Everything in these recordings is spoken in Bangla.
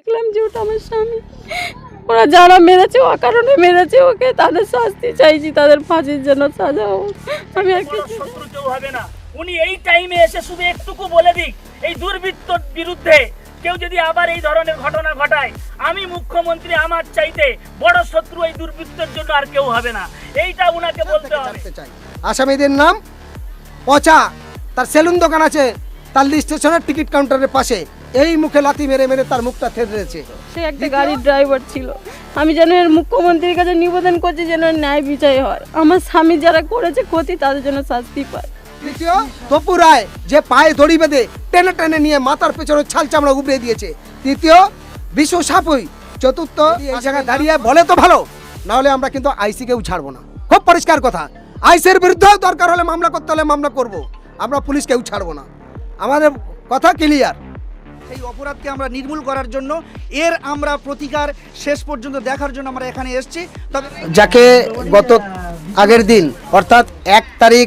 দেখলাম যে ওটা আমার স্বামী। ওরা যারা মেরেছে ও কারণে মেরেছে ওকে তাদের শাস্তি চাইছি তাদের ফাঁসির জন্য সাজা হোক। আমি আর কিছু কেউ হবে না। উনি এই টাইমে এসে শুধু একটুকু বলে দিক এই দুর্বৃত্তর বিরুদ্ধে কেউ যদি আবার এই ধরনের ঘটনা ঘটায় আমি মুখ্যমন্ত্রী আমার চাইতে বড় শত্রু এই দুর্বৃত্তের জন্য আর কেউ হবে না। এইটা উনাকে বলতে হবে। চাই। আসামিদের নাম পচা। তার সেলুন দোকান আছে তার স্টেশনের টিকিট কাউন্টারের পাশে। এই মুখে লাথি মেরে মেরে তার মুখটা থেড়েছে সে একটা গাড়ির ড্রাইভার ছিল। আমি যেন এর মুখ্যমন্ত্রীর কাছে নিবেদন করছি যেন ন্যায় বিচার হয়। আমার স্বামী যারা করেছে ক্ষতি তাদের জন্য শাস্তি পায়। তৃতীয় তপু রায় যে পায়ে দড়ি বেঁধে টেনে টেনে নিয়ে মাথার পেছনে ছাল চামড়া উবড়ে দিয়েছে। তৃতীয় বিশ্ব সাপই। চতুর্থ এই জায়গায় দাঁড়িয়ে বলে তো ভালো না হলে আমরা কিন্তু আইসি কেউ ছাড়বো না। খুব পরিষ্কার কথা। আইসির বিরুদ্ধেও দরকার হলে মামলা করতে হলে মামলা করব। আমরা পুলিশ কেউ ছাড়বো না। আমাদের কথা ক্লিয়ার সেই অপরাধকে আমরা নির্মূল করার জন্য এর আমরা প্রতিকার শেষ পর্যন্ত দেখার জন্য আমরা এখানে এসেছি। তবে যাকে গত আগের দিন, অর্থাৎ এক তারিখ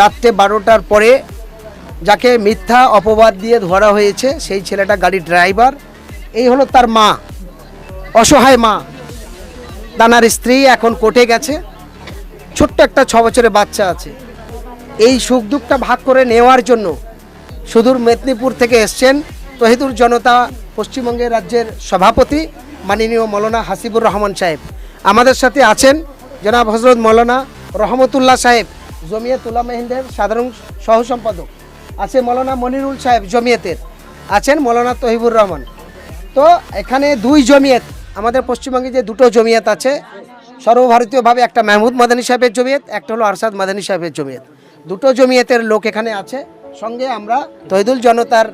রাত্রে বারোটার পরে যাকে মিথ্যা অপবাদ দিয়ে ধরা হয়েছে, সেই ছেলেটা গাড়ির ড্রাইভার। এই হলো তার মা, অসহায় মা। দানার স্ত্রী এখন কোর্টে গেছে। ছোট্ট একটা ছ বছরের বাচ্চা আছে। এই সুখ দুঃখটা ভাগ করে নেওয়ার জন্য সুদূর মেদিনীপুর থেকে এসছেন তহিদুর জনতা পশ্চিমবঙ্গের রাজ্যের সভাপতি মাননীয় মৌলানা হাসিবুর রহমান সাহেব। আমাদের সাথে আছেন জনাব হজরত মৌলানা রহমতুল্লাহ সাহেব জমিয়ত উলামা হিন্দের সাধারণ সহ সম্পাদক। আছে মৌলানা মনিরুল সাহেব জমিয়তের। আছেন মৌলানা তহিবুর রহমান। তো এখানে দুই জমিয়ত, আমাদের পশ্চিমবঙ্গে যে দুটো জমিয়ত আছে, সর্বভারতীয়ভাবে একটা মাহমুদ মাদানী সাহেবের জমিয়ত, একটা হলো আরশাদ মাদানী সাহেবের জমিয়ত। দুটো জমিয়তের লোক এখানে আছে। সঙ্গে আমরা তহিদুল জনতার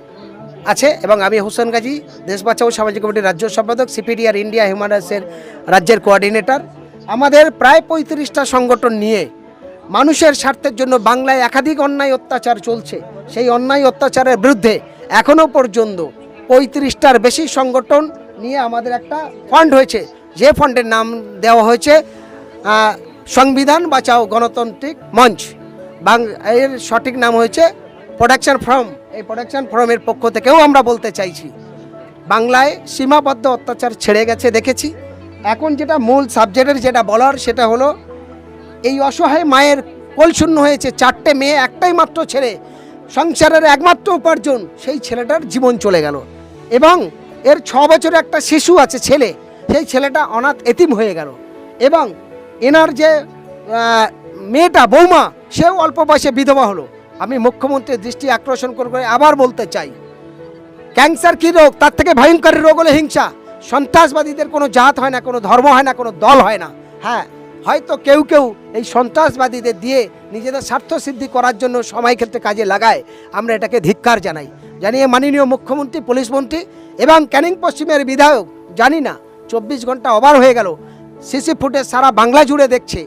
আছে এবং আমি হোসেন গাজী দেশ বাঁচাও সামাজিক কমিটির রাজ্য সম্পাদক, সিপিডিআর ইন্ডিয়া হিউম্যান রাইটসের রাজ্যের কোঅর্ডিনেটর। আমাদের প্রায় পঁয়ত্রিশটা সংগঠন নিয়ে মানুষের স্বার্থের জন্য বাংলায় একাধিক অন্যায় অত্যাচার চলছে। সেই অন্যায় অত্যাচারের বিরুদ্ধে এখনও পর্যন্ত পঁয়ত্রিশটার বেশি সংগঠন নিয়ে আমাদের একটা ফান্ড হয়েছে। যে ফান্ডের নাম দেওয়া হয়েছে সংবিধান বাঁচাও গণতান্ত্রিক মঞ্চ। বাং এর সঠিক নাম হয়েছে প্রোডাকশন ফ্রম। এই প্রোডাকশন ফ্রমের পক্ষ থেকেও আমরা বলতে চাইছি, বাংলায় সীমাবদ্ধ অত্যাচার ছেড়ে গেছে দেখেছি। এখন যেটা মূল সাবজেক্টের যেটা বলার সেটা হলো, এই অসহায় মায়ের কোলশূন্য হয়েছে, চারটে মেয়ে একটাই মাত্র ছেলে, সংসারের একমাত্র উপার্জন, সেই ছেলেটার জীবন চলে গেল। এবং এর ছ বছরের একটা শিশু আছে, ছেলে, সেই ছেলেটা অনাথ এতিম হয়ে গেল। এবং এনার যে মেয়েটা, বৌমা, সেও অল্প বয়সে বিধবা হলো। আমি মুখ্যমন্ত্রীর দৃষ্টি আকর্ষণ করে আবার বলতে চাই, ক্যান্সার কি রোগ? তার থেকে ভয়ঙ্কর রোগ হলো হিংসা। সন্ত্রাসবাদীদের কোনো জাত হয় না, কোনো ধর্ম হয় না, কোনো দল হয় না। হ্যাঁ হয়তো কেউ কেউ এই সন্ত্রাসবাদীদের দিয়ে নিজেদের স্বার্থ সিদ্ধি করার জন্য সময় ক্ষেত্রে কাজে লাগায়। আমরা এটাকে ধিক্কার জানাই। জানিয়ে মাননীয় মুখ্যমন্ত্রী, পুলিশ মন্ত্রী এবং ক্যানিং পশ্চিমের বিধায়ক, জানি না, চব্বিশ ঘণ্টা ওভার হয়ে গেল। সিসি ফুটেজ সারা বাংলা জুড়ে দেখছে।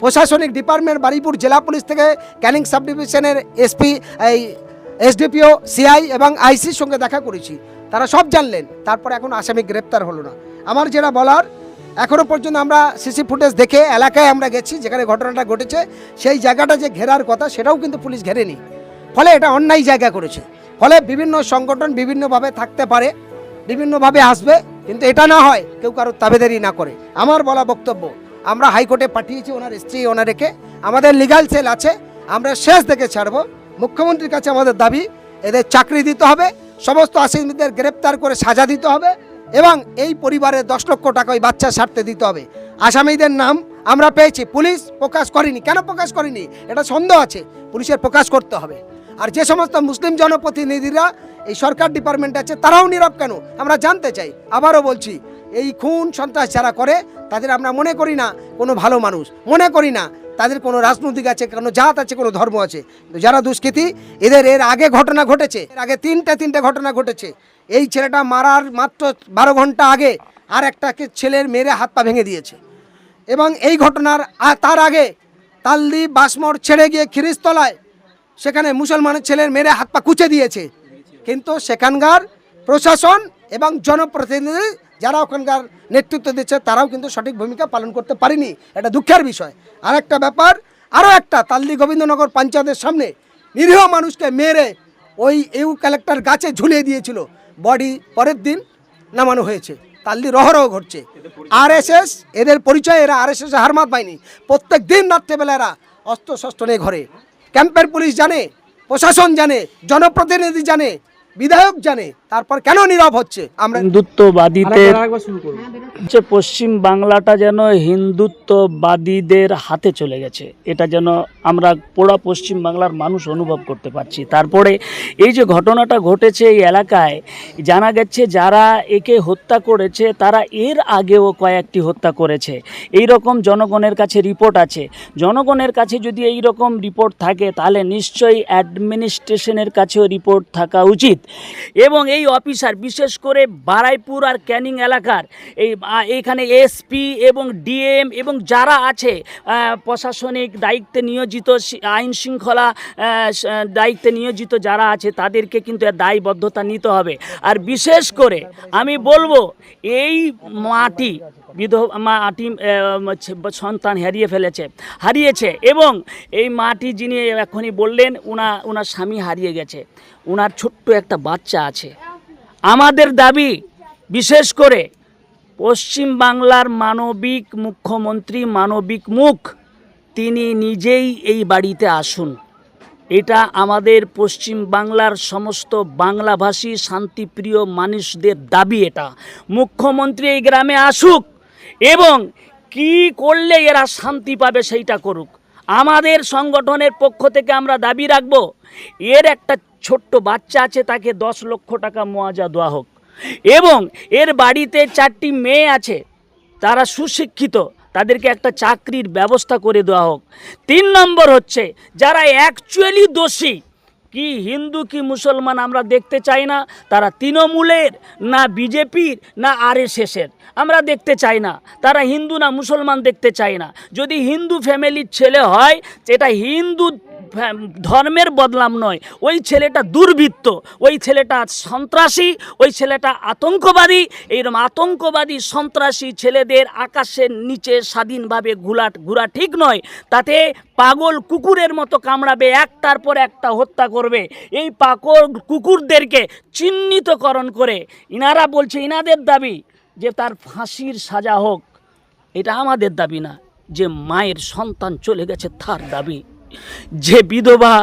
প্রশাসনিক ডিপার্টমেন্ট বারিপুর জেলা পুলিশ থেকে ক্যানিং সাব ডিভিশনের এসপি, এই এসডিপিও, সিআই এবং আইসির সঙ্গে দেখা করেছি। তারা সব জানলেন, তারপর এখন আসামি গ্রেপ্তার হলো না। আমার যেটা বলার এখনও পর্যন্ত আমরা সিসি ফুটেজ দেখে এলাকায় আমরা গেছি, যেখানে ঘটনাটা ঘটেছে, সেই জায়গাটা যে ঘেরার কথা, সেটাও কিন্তু পুলিশ ঘেরেনি। ফলে এটা অন্যায় জায়গা করেছে। ফলে বিভিন্ন সংগঠন বিভিন্নভাবে থাকতে পারে, বিভিন্নভাবে আসবে, কিন্তু এটা না হয় কেউ কারও তাবেদারি না করে। আমার বলা বক্তব্য আমরা হাইকোর্টে পাঠিয়েছি ওনার স্ত্রী ওনারেকে। আমাদের লিগাল সেল আছে, আমরা শেষ দেখে ছাড়বো। মুখ্যমন্ত্রীর কাছে আমাদের দাবি, এদের চাকরি দিতে হবে, সমস্ত আসামিদের গ্রেপ্তার করে সাজা দিতে হবে এবং এই পরিবারের দশ লক্ষ টাকা ওই বাচ্চা ছাড়তে দিতে হবে। আসামিদের নাম আমরা পেয়েছি, পুলিশ প্রকাশ করেনি। কেন প্রকাশ করেনি? এটা সন্দেহ আছে, পুলিশের প্রকাশ করতে হবে। আর যে সমস্ত মুসলিম জনপ্রতিনিধিরা এই সরকার ডিপার্টমেন্ট আছে, তারাও নীরব কেন? আমরা জানতে চাই। আবারও বলছি এই খুন সন্ত্রাস যারা করে, তাদের আমরা মনে করি না কোনো ভালো মানুষ। মনে করি না তাদের কোনো রাজনৈতিক আছে, কোনো জাত আছে, কোনো ধর্ম আছে। যারা দুষ্কৃতী, এদের এর আগে ঘটনা ঘটেছে। এর আগে তিনটে তিনটে ঘটনা ঘটেছে। এই ছেলেটা মারার মাত্র বারো ঘণ্টা আগে আর একটাকে ছেলের মেরে হাত পা ভেঙে দিয়েছে। এবং এই ঘটনার তার আগে তালদি বাসমোড় ছেড়ে গিয়ে খিরিস্তলায় সেখানে মুসলমানের ছেলের মেরে হাত পা কুচে দিয়েছে। কিন্তু সেখানকার প্রশাসন এবং জনপ্রতিনিধি যারা ওখানকার নেতৃত্ব দিচ্ছে, তারাও কিন্তু সঠিক ভূমিকা পালন করতে পারেনি। এটা দুঃখের বিষয়। আর একটা ব্যাপার আরও একটা, তালদি গোবিন্দনগর পঞ্চায়েতের সামনে নিরীহ মানুষকে মেরে ওই ইউ কালেক্টর গাছে ঝুলিয়ে দিয়েছিল। বডি পরের দিন নামানো হয়েছে। তাল্লি রহরহ ঘটছে। আর এস এস এদের পরিচয়, এরা আর এস এস হারমাত পায়নি। প্রত্যেক দিন রাত্রেবেলা এরা অস্ত্র শস্ত্র নিয়ে ঘরে। ক্যাম্পের পুলিশ জানে, প্রশাসন জানে, জনপ্রতিনিধি জানে বিধায়ক জানে তারপর কেন নীরব হচ্ছে? আমরা হিন্দুত্ববাদীদের হচ্ছে পশ্চিম বাংলাটা যেন হিন্দুত্ববাদীদের হাতে চলে গেছে। এটা যেন আমরা পোড়া পশ্চিম বাংলার মানুষ অনুভব করতে পারছি। তারপরে এই যে ঘটনাটা ঘটেছে এই এলাকায় জানা গেছে যারা একে হত্যা করেছে তারা এর আগেও কয়েকটি হত্যা করেছে। এই রকম জনগণের কাছে রিপোর্ট আছে। জনগণের কাছে যদি এই রকম রিপোর্ট থাকে তাহলে নিশ্চয়ই অ্যাডমিনিস্ট্রেশনের কাছেও রিপোর্ট থাকা উচিত। এবং এই অফিসার বিশেষ করে বারাইপুর আর ক্যানিং এলাকার এই আ, এখানে এসপি এবং ডিএম এবং যারা আছে প্রশাসনিক দায়িত্বে নিয়োজিত আইন শৃঙ্খলা দায়িত্বে নিয়োজিত যারা আছে তাদেরকে কিন্তু দায়বদ্ধতা নিতে হবে। আর বিশেষ করে আমি বলব এই মাটি বিধবা মাটি সন্তান হারিয়ে ফেলেছে হারিয়েছে এবং এই মাটি যিনি এখনই বললেন উনা ওনার স্বামী হারিয়ে গেছে। ওনার ছোট্ট একটা বাচ্চা আছে। আমাদের দাবি, বিশেষ করে পশ্চিম বাংলার মানবিক মুখ্যমন্ত্রী মানবিক মুখ, তিনি নিজেই এই বাড়িতে আসুন। এটা আমাদের পশ্চিম বাংলার সমস্ত বাংলাভাষী শান্তিপ্রিয় মানুষদের দাবি এটা। মুখ্যমন্ত্রী এই গ্রামে আসুক এবং কি করলে এরা শান্তি পাবে সেইটা করুক। আমাদের সংগঠনের পক্ষ থেকে আমরা দাবি রাখব, এর একটা ছোট্ট বাচ্চা আছে, তাকে দশ লক্ষ টাকা মোয়াজা দেওয়া হোক। এবং এর বাড়িতে চারটি মেয়ে আছে, তারা সুশিক্ষিত, তাদেরকে একটা চাকরির ব্যবস্থা করে দেওয়া হোক। তিন নম্বর হচ্ছে, যারা অ্যাকচুয়ালি দোষী কি হিন্দু, কি মুসলমান আমরা দেখতে চাই না, তারা তৃণমূলের, না বিজেপির, না আর আরএসএসের। আমরা দেখতে চাই না, তারা হিন্দু না মুসলমান দেখতে চাই না। যদি হিন্দু ফ্যামিলির ছেলে হয়, সেটা হিন্দু ধর্মের বদলাম নয়। ওই ছেলেটা দুর্বৃত্ত, ওই ছেলেটা সন্ত্রাসী, ওই ছেলেটা আতঙ্কবাদী। এইরকম আতঙ্কবাদী সন্ত্রাসী ছেলেদের আকাশের নিচে স্বাধীনভাবে ঘুরা ঘুরা ঠিক নয়। তাতে পাগল কুকুরের মতো কামড়াবে একটার পর একটা হত্যা করবে। এই পাগল কুকুরদেরকে চিহ্নিতকরণ করে ইনারা বলছে, ইনাদের দাবি যে তার ফাঁসির সাজা হোক, এটা আমাদের দাবি না। যে মায়ের সন্তান চলে গেছে, তার দাবি। যে বিধবা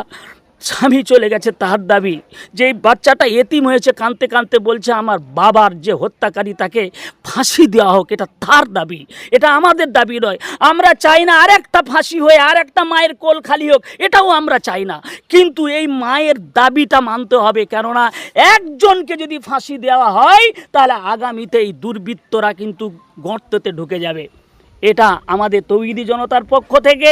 স্বামী চলে গেছে তার দাবি। যে বাচ্চাটা এতিম হয়েছে, কাঁদতে কাঁদতে বলছে, আমার বাবার যে হত্যাকারী তাকে ফাঁসি দেওয়া হোক, এটা তার দাবি। এটা আমাদের দাবি নয়। আমরা চাই না আর একটা ফাঁসি হয়ে আর একটা মায়ের কোল খালি হোক, এটাও আমরা চাই না। কিন্তু এই মায়ের দাবিটা মানতে হবে, কেননা একজনকে যদি ফাঁসি দেওয়া হয়, তাহলে আগামীতে এই দুর্বৃত্তরা কিন্তু গর্ততে ঢুকে যাবে। এটা আমাদের তৌহিদি জনতার পক্ষ থেকে,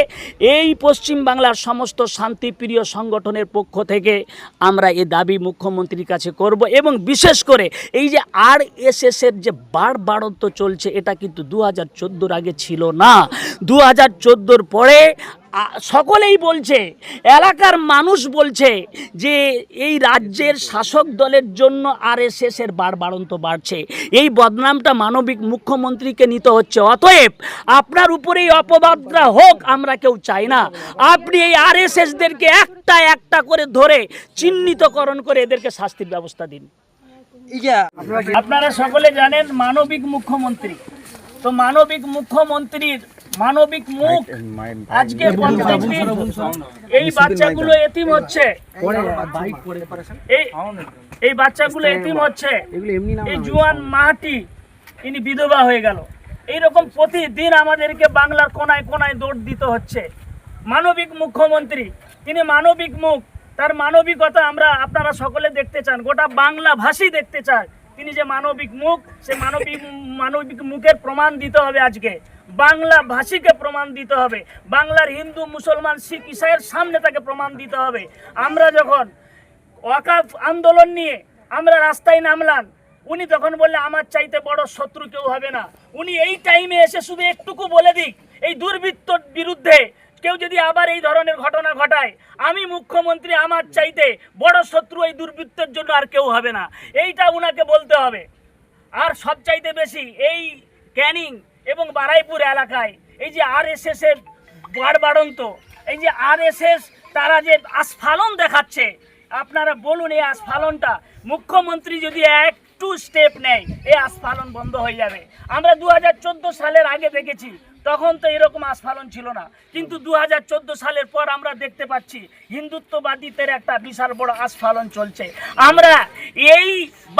এই পশ্চিম বাংলার সমস্ত শান্তিপ্রিয় সংগঠনের পক্ষ থেকে আমরা এ দাবি মুখ্যমন্ত্রীর কাছে করব এবং বিশেষ করে এই যে আর এস এর যে বার বাড়ন্ত চলছে, এটা কিন্তু দু হাজার আগে ছিল না। দু হাজার পরে সকলেই বলছে এলাকার মানুষ বলছে যে এই রাজ্যের শাসক দলের জন্য আর এস এর বার বাড়ন্ত বাড়ছে। এই বদনামটা মানবিক মুখ্যমন্ত্রীকে নিতে হচ্ছে। অতএব আপনার উপরে এই অপবাদটা হোক আমরা কেউ চাই না। আপনি এই আর এস এসদেরকে একটা একটা করে ধরে চিহ্নিতকরণ করে এদেরকে শাস্তির ব্যবস্থা দিন। আপনারা সকলে জানেন মানবিক মুখ্যমন্ত্রী। তো মানবিক মুখ্যমন্ত্রীর মানবিক মুখ আজকে এই বাচ্চাগুলো এতিম হচ্ছে। এই এই বাচ্চাগুলো এতিম হচ্ছে। এই জুয়ান মাহাটি ইনি বিধবা হয়ে গেল। এইরকম প্রতিদিন আমাদেরকে বাংলার কোনায় কোনায় দৌড় দিতে হচ্ছে। মানবিক মুখ্যমন্ত্রী তিনি মানবিক মুখ। তার মানবিকতা আমরা আপনারা সকলে দেখতে চান। গোটা বাংলা ভাষী দেখতে চায়। তিনি যে মানবিক মুখ, সে মানবিক মানবিক মুখের প্রমাণ দিতে হবে আজকে। বাংলা ভাষীকে প্রমাণ দিতে হবে। বাংলার হিন্দু, মুসলমান, শিখ, ইসাইয়ের সামনে তাকে প্রমাণ দিতে হবে। আমরা যখন ওয়াকাফ আন্দোলন নিয়ে আমরা রাস্তায় নামলাম, উনি তখন বললে আমার চাইতে বড় শত্রু কেউ হবে না। উনি এই টাইমে এসে শুধু একটুকু বলে দিক, এই দুর্বৃত্তর বিরুদ্ধে কেউ যদি আবার এই ধরনের ঘটনা ঘটায়, আমি মুখ্যমন্ত্রী আমার চাইতে বড় শত্রু এই দুর্বৃত্তের জন্য আর কেউ হবে না। এইটা উনাকে বলতে হবে। আর সবচাইতে বেশি এই ক্যানিং এবং বারাইপুর এলাকায় এই যে আর এস এস এর বাড়বাড়ন্ত এই যে আর এস এস তারা যে আস্ফালন দেখাচ্ছে, আপনারা বলুন এই আস্ফালনটা। মুখ্যমন্ত্রী যদি এক একটু স্টেপ নেয়, এই আস্ফালন বন্ধ হয়ে যাবে। আমরা দু হাজার চোদ্দ সালের আগে দেখেছি তখন তো এরকম আস্ফালন ছিল না। কিন্তু দু হাজার চোদ্দ সালের পর আমরা দেখতে পাচ্ছি, হিন্দুত্ববাদীদের একটা বিশাল বড় আস্ফালন চলছে। আমরা এই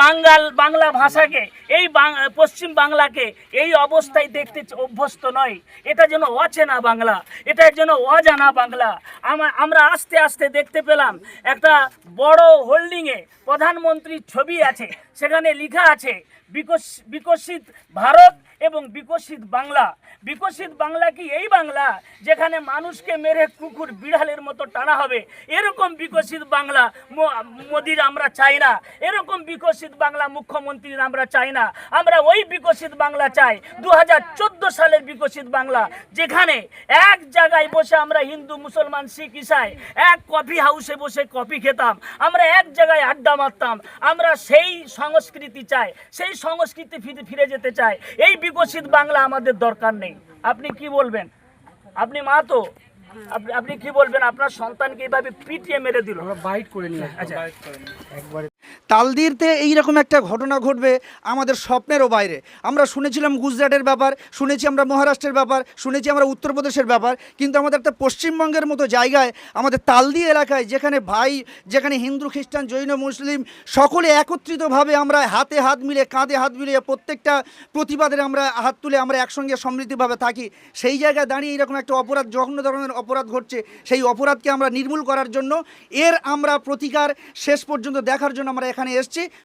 বাঙ্গাল, বাংলা ভাষাকে, এই পশ্চিম বাংলাকে এই অবস্থায় দেখতে অভ্যস্ত নয়। এটা যেন অচেনা বাংলা, এটা যেন অজানা বাংলা। আমরা আস্তে আস্তে দেখতে পেলাম, একটা বড় হোল্ডিংয়ে প্রধানমন্ত্রীর ছবি আছে, সেখানে লেখা আছে বিকশিত ভারত এবং বিকশিত বাংলা। বিকশিত বাংলা কি এই বাংলা যেখানে মানুষকে মেরে কুকুর বিড়ালের মতো টানা হবে? এরকম বিকশিত বাংলা মোদির আমরা চাই না। এরকম বিকশিত বাংলা মুখ্যমন্ত্রীর আমরা চাই না। আমরা ওই বিকশিত বাংলা চাই। দু হাজার চোদ্দ সালের বিকশিত বাংলা, যেখানে এক জায়গায় বসে আমরা হিন্দু, মুসলমান, শিখ, ইসাই এক কফি হাউসে বসে কফি খেতাম। আমরা এক জায়গায় আড্ডা মারতাম। আমরা সেই সংস্কৃতি চাই। সেই সংস্কৃতি ফিরে ফিরে যেতে চায়। এই বিকশিত বাংলা আমাদের দরকার নেই। আপনি কি বলবেন? আপনি মা তো? আপনি আপনি কি বলবেন? আপনার সন্তানকে এইভাবে পিটিয়ে মেরে দিল। বাইট করে নিয়ে আচ্ছা। তালদিরতে এইরকম একটা ঘটনা ঘটবে আমাদের স্বপ্নেরও বাইরে। আমরা শুনেছিলাম গুজরাটের ব্যাপার, শুনেছি আমরা মহারাষ্ট্রের ব্যাপার, শুনেছি আমরা উত্তরপ্রদেশের ব্যাপার, কিন্তু আমাদের একটা পশ্চিমবঙ্গের মতো জায়গায়, আমাদের তালদি এলাকায় যেখানে ভাই, যেখানে হিন্দু, খ্রিস্টান, জৈন, মুসলিম, সকলে একত্রিতভাবে আমরা হাতে হাত মিলে, কাঁধে হাত মিলিয়ে প্রত্যেকটা প্রতিবাদের আমরা হাত তুলে আমরা একসঙ্গে সমৃদ্ধিভাবে থাকি। সেই জায়গায় দাঁড়িয়ে এরকম একটা অপরাধ, জঘন্য ধরনের অপরাধ ঘটছে। সেই অপরাধকে আমরা নির্মূল করার জন্য এর আমরা প্রতিকার শেষ পর্যন্ত দেখার জন্য আমরা এখানে এসেছি।